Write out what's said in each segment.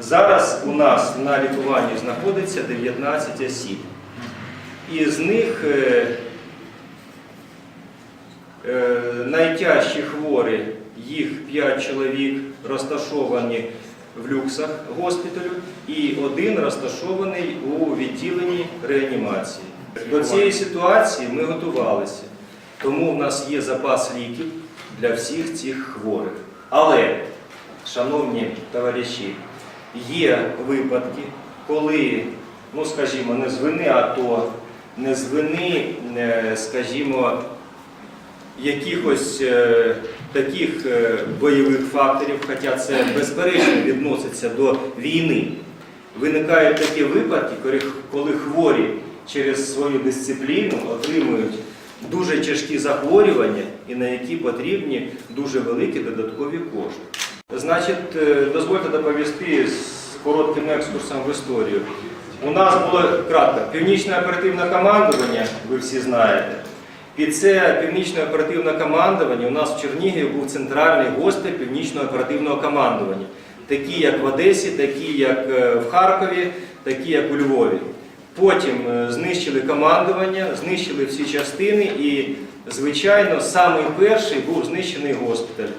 Зараз у нас на лікуванні знаходиться 19 осіб. Із них е, е, найтяжчі хворі, їх 5 чоловік розташовані в люксах госпіталю і один розташований у відділенні реанімації. До цієї ситуації ми готувалися, тому в нас є запас ліків для всіх цих хворих. Але, шановні товариші, є випадки, коли, ну скажімо, не з вини АТО, не з вини, е, скажімо, якихось е, таких е, бойових факторів, хоча це безперечно відноситься до війни. Виникають такі випадки, коли- коли хворі через свою дисципліну отримують дуже тяжкі захворювання і на які потрібні дуже великі додаткові кошти. Значить, е, дозвольте доповісти з коротким екскурсом в історію. У нас було кратко північне оперативне командування, ви всі знаєте. Під це північне оперативне командування у нас в Чернігові був центральний госпіталь північного оперативного командування, такі як в Одесі, такі як е, в Харкові, такі як у Львові. Потім е, знищили командування, знищили всі частини і, звичайно, самий перший був знищений госпіталь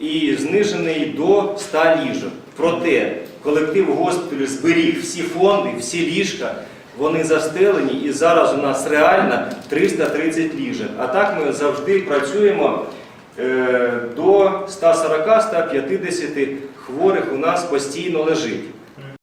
і знижений до 100 ліжок. Проте колектив госпіталю зберіг всі фонди, всі ліжка, вони застелені, і зараз у нас реально 330 ліжок. А так ми завжди працюємо е, до 140-150 хворих у нас постійно лежить.